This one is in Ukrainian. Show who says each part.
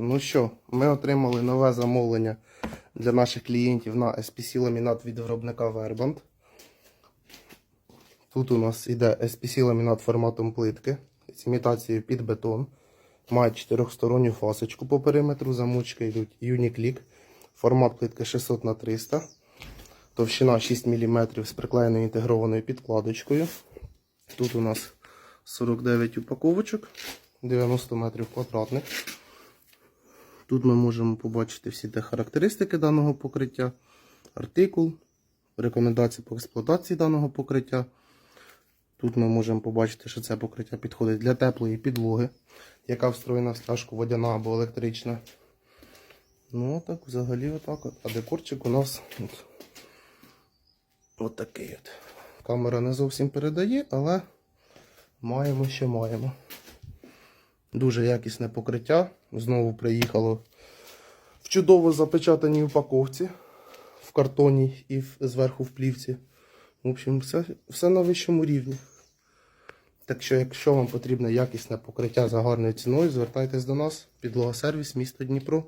Speaker 1: Ну що, ми отримали нове замовлення для наших клієнтів на SPC ламінат від виробника Verband. Тут у нас іде SPC ламінат форматом плитки з імітацією під бетон. Має чотирьохсторонню фасочку по периметру, замочки йдуть Uniclick. Формат плитки 600 на 300 Товщина 6 мм з приклеєною інтегрованою підкладочкою. Тут у нас 49 упаковочок, 90 метрів квадратних. Тут ми можемо побачити всі те характеристики даного покриття, артикул, рекомендації по експлуатації даного покриття. Тут ми можемо побачити, що це покриття підходить для теплої підлоги, яка встроєна в стяжку водяна або електрична. Ну, так, взагалі, отак. от. А декорчик у нас от, от такий от. Камера не зовсім передає, але маємо, що маємо. Дуже якісне покриття. Знову приїхало в чудово запечатаній упаковці, в картоні і зверху в плівці. В общем, все, все на вищому рівні. Так що, якщо вам потрібне якісне покриття за гарною ціною, звертайтесь до нас. Підлога сервіс, місто Дніпро.